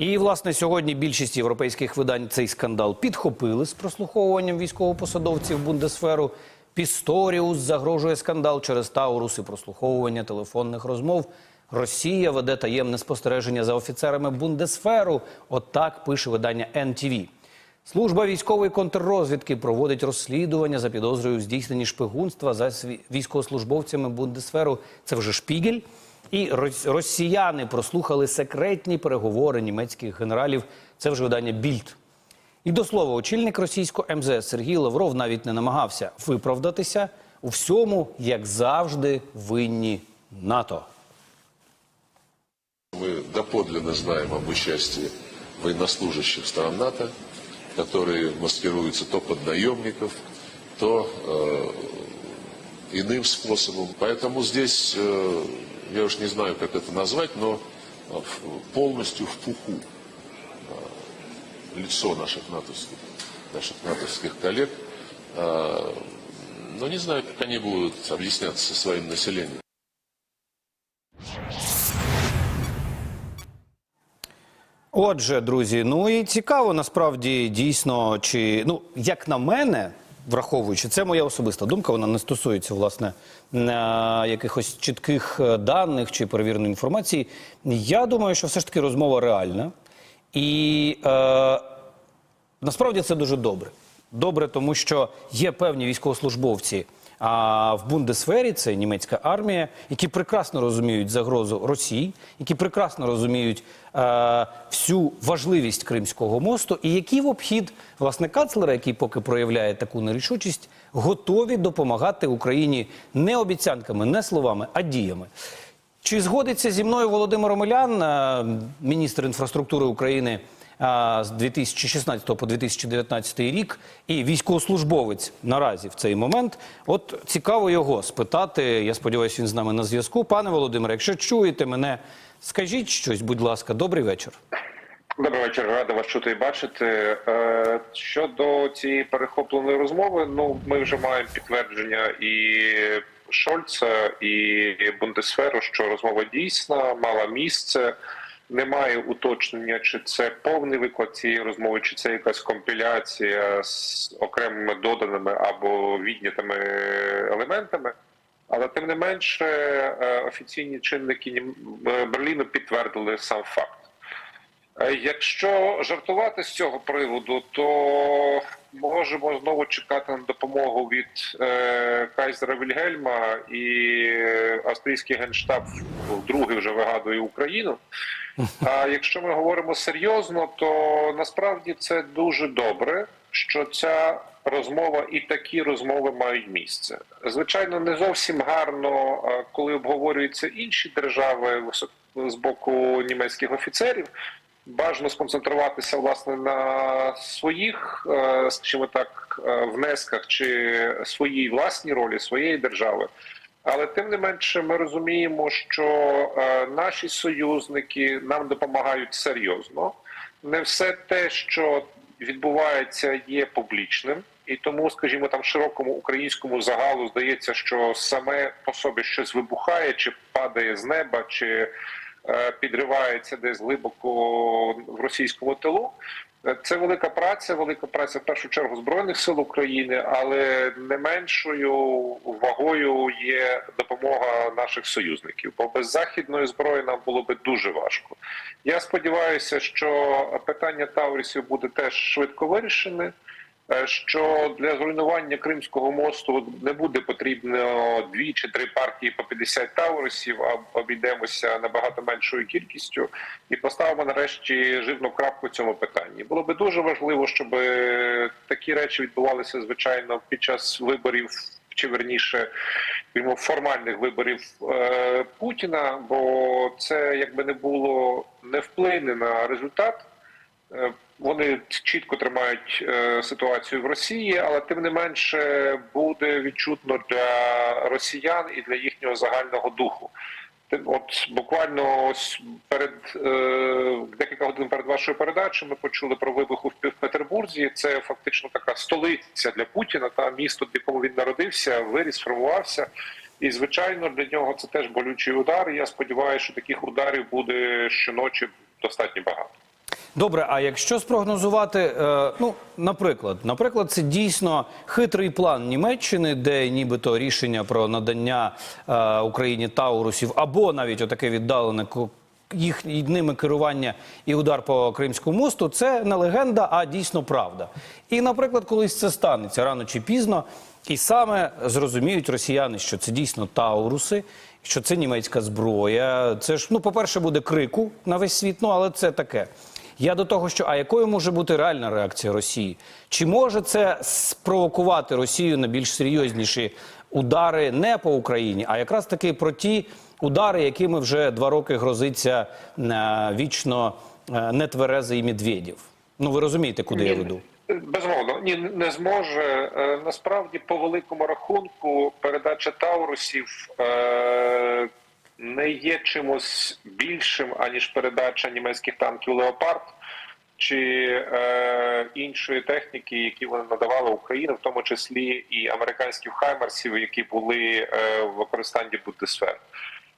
І власне сьогодні більшість європейських видань цей скандал підхопили з прослуховуванням військовопосадовців Бундесферу. Пісторіус загрожує скандал через Таурус і прослуховування телефонних розмов. Росія веде таємне спостереження за офіцерами Бундесферу. Отак пише видання NTV. Служба військової контррозвідки проводить розслідування за підозрою здійсненні шпигунства за військовослужбовцями Бундесферу. Це вже шпігель. І рос- росіяни прослухали секретні переговори німецьких генералів. Це вже видання Більд. І до слова, очільник російського МЗС Сергій Лавров навіть не намагався виправдатися у всьому, як завжди, винні НАТО. Мы доподлинно знаем об участии военнослужащих стран НАТО, которые маскируются то под наемников, то э, иным способом. Поэтому здесь, э, я уж не знаю, как это назвать, но э, в- полностью в пуху э, лицо наших натовских, наших натовских коллег. Э, но не знаю, как они будут объясняться со своим населением. Отже, друзі, ну і цікаво насправді дійсно, чи ну як на мене, враховуючи, це моя особиста думка, вона не стосується власне е, якихось чітких е, даних чи перевіреної інформації. Я думаю, що все ж таки розмова реальна, і е, насправді це дуже добре. Добре, тому що є певні військовослужбовці. А в Бундесфері це німецька армія, які прекрасно розуміють загрозу Росії, які прекрасно розуміють е, всю важливість Кримського мосту, і які в обхід власне канцлера, який поки проявляє таку нерішучість, готові допомагати Україні не обіцянками, не словами, а діями. Чи згодиться зі мною Володимир Омелян, е, міністр інфраструктури України з 2016 по 2019 рік, і військовослужбовець наразі в цей момент? От цікаво його спитати. Я сподіваюся, він з нами на зв'язку. Пане Володимире, якщо чуєте мене, скажіть щось, будь ласка, добрий вечір. Добрий вечір, радий вас чути і бачити. Е, Щодо цієї перехопленої розмови, ну ми вже маємо підтвердження і Шольца, і Бундесферу, що розмова дійсна, мала місце. Немає уточнення, чи це повний виклад цієї розмови, чи це якась компіляція з окремими доданими або віднятими елементами. Але тим не менше, е, офіційні чинники Берліну підтвердили сам факт. Е, Якщо жартувати з цього приводу, то можемо знову чекати на допомогу від е, Кайзера Вільгельма і австрійський генштаб вдруге вже вигадує Україну. А якщо ми говоримо серйозно, то насправді це дуже добре, що ця розмова і такі розмови мають місце. Звичайно, не зовсім гарно, е, коли обговорюються інші держави з боку німецьких офіцерів. Бажано сконцентруватися власне на своїх, е, скажімо так, е, внесках чи своїй власній ролі своєї держави. Але тим не менше, ми розуміємо, що е, наші союзники нам допомагають серйозно. Не все те, що відбувається, є публічним, і тому, скажімо, там широкому українському загалу здається, що саме по собі щось вибухає, чи падає з неба, чи підривається десь глибоко в російському тилу. Е, Це велика праця, велика праця в першу чергу збройних сил України, але не меншою вагою є допомога наших союзників. Бо без західної зброї нам було би дуже важко. Я сподіваюся, що питання Таурісів буде теж швидко вирішене. Е, Що для зруйнування Кримського мосту не буде потрібно дві чи три партії по 50 таурисів, а обійдемося набагато меншою кількістю і поставимо нарешті жирну крапку цьому питанні. Було би дуже важливо, щоб е, такі речі відбувалися звичайно під час виборів, чи верніше формальних виборів е, Путіна, бо це якби не було не вплине на результат. Е, Вони чітко тримають е, ситуацію в Росії, але тим не менше буде відчутно для росіян і для їхнього загального духу. От буквально ось перед е, декілька годин перед вашою передачею ми почули про вибух у Петербурзі. Це фактично така столиця для Путіна, та місто, в якому він народився, виріс, формувався. І звичайно для нього це теж болючий удар. І я сподіваюся, що таких ударів буде щоночі достатньо багато. Добре, а якщо спрогнозувати, е, ну, наприклад, наприклад, це дійсно хитрий план Німеччини, де нібито рішення про надання е, Україні Таурусів, або навіть отаке віддалене їх ними керування і удар по Кримському мосту, це не легенда, а дійсно правда. І, наприклад, колись це станеться рано чи пізно, і саме зрозуміють росіяни, що це дійсно Тауруси, що це німецька зброя. Це ж, ну, по-перше, буде крику на весь світ, ну але це таке. Я до того, що а якою може бути реальна реакція Росії? Чи може це спровокувати Росію на більш серйозніші удари не по Україні, а якраз таки про ті удари, якими вже два роки грозиться е, вічно е, нетверезий Медведєв? Ну ви розумієте, куди я веду? Безумовно, ні, не зможе. Е, Насправді, по великому рахунку, передача Таурусів не є чимось більшим, аніж передача німецьких танків Леопард чи е, іншої техніки, які вони надавали Україні, в тому числі і американських хаймерсів, які були е, в використанні Бундесвер.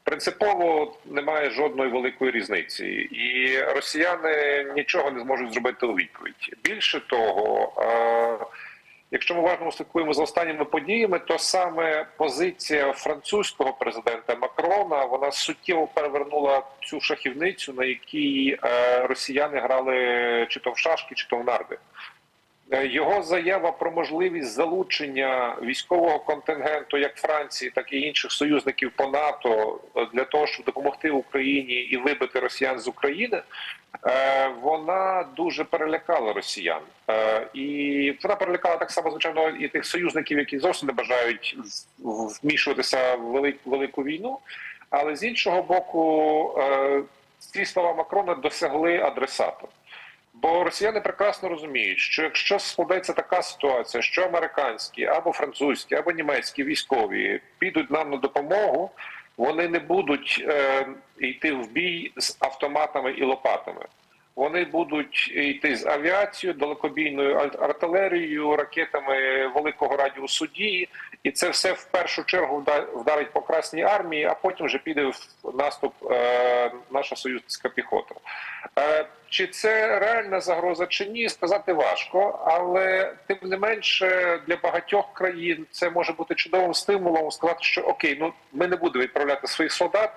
Принципово немає жодної великої різниці, і росіяни нічого не зможуть зробити у відповідь. Більше того, е, якщо ми уважно слідкуємо за останніми подіями, то саме позиція французького президента Макрона вона суттєво перевернула цю шахівницю, на якій е, росіяни грали чи то в шашки, чи то в нарди. Е, Його заява про можливість залучення військового контингенту як Франції, так і інших союзників по НАТО е, для того, щоб допомогти Україні і вибити росіян з України, е, вона дуже перелякала росіян. І вона перелякала так само, звичайно, і тих союзників, які зовсім не бажають вмішуватися в велик- велику війну. Але з іншого боку, ці слова Макрона досягли адресата. Бо росіяни прекрасно розуміють, що якщо складеться така ситуація, що американські або французькі, або німецькі військові підуть нам на допомогу, вони не будуть е, йти в бій з автоматами і лопатами. Вони будуть йти з авіацією, далекобійною ар- артилерією, ракетами великого радіусу дії, і це все в першу чергу вда- вдарить по Красній армії, а потім вже піде в наступ е, наша союзницька піхота. Е, чи це реальна загроза чи ні, сказати важко, але тим не менше для багатьох країн це може бути чудовим стимулом сказати, що окей, ну ми не будемо відправляти своїх солдат,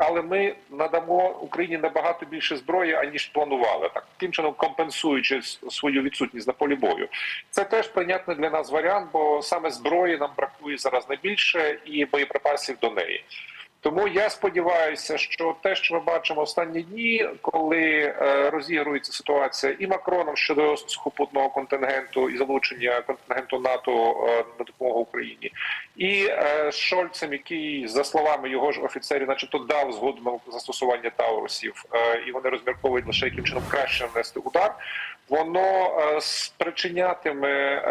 але ми надамо Україні набагато більше зброї, аніж планували, так тим чином компенсуючи свою відсутність на полі бою. Це теж прийнятний для нас варіант, бо саме зброї нам бракує зараз найбільше і боєприпасів до неї. Тому я сподіваюся, що те, що ми бачимо останні дні, коли е, розігрується ситуація і Макроном щодо сухопутного контингенту і залучення контингенту НАТО е, на допомогу Україні, і е, Шольцем, який за словами його ж офіцерів, начебто дав згоду на застосування таурусів, і вони розмірковують лише яким чином краще нанести удар. Воно спричинятиме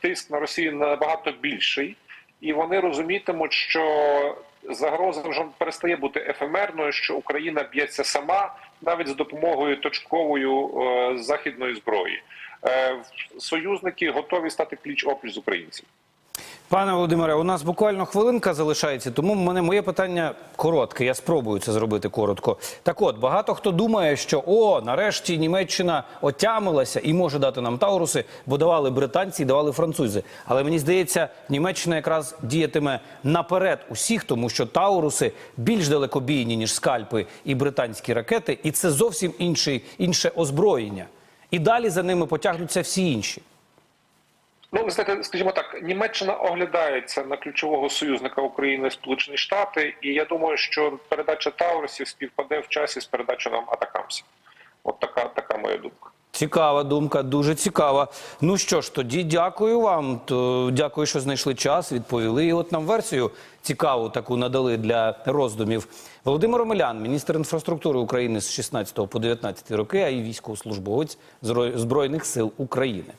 тиск на Росію набагато більший і вони розумітимуть, що загроза вже перестає бути ефемерною, що Україна б'ється сама навіть з допомогою точковою е, західної зброї. Е, союзники готові стати пліч опліч з українців. Пане Володимире, у нас буквально хвилинка залишається, тому мене моє питання коротке. Я спробую це зробити коротко. Так от, багато хто думає, що о, нарешті Німеччина отямилася і може дати нам Тауруси, бо давали британці і давали французи. Але мені здається, Німеччина якраз діятиме наперед усіх, тому що Тауруси більш далекобійні, ніж скальпи і британські ракети, і це зовсім інший, інше озброєння. І далі за ними потягнуться всі інші. Ну, ви знаєте, скажімо так, Німеччина оглядається на ключового союзника України Сполучені Штати, і я думаю, що передача Таурусів співпаде в часі з передачею нам Атакамсів. От така, така моя думка. Цікава думка, дуже цікава. Ну що ж, тоді дякую вам. То дякую, що знайшли час, відповіли. І от нам версію цікаву таку надали для роздумів. Володимир Омелян, міністр інфраструктури України з 16 по 19 роки, а й військовослужбовець Збройних сил України.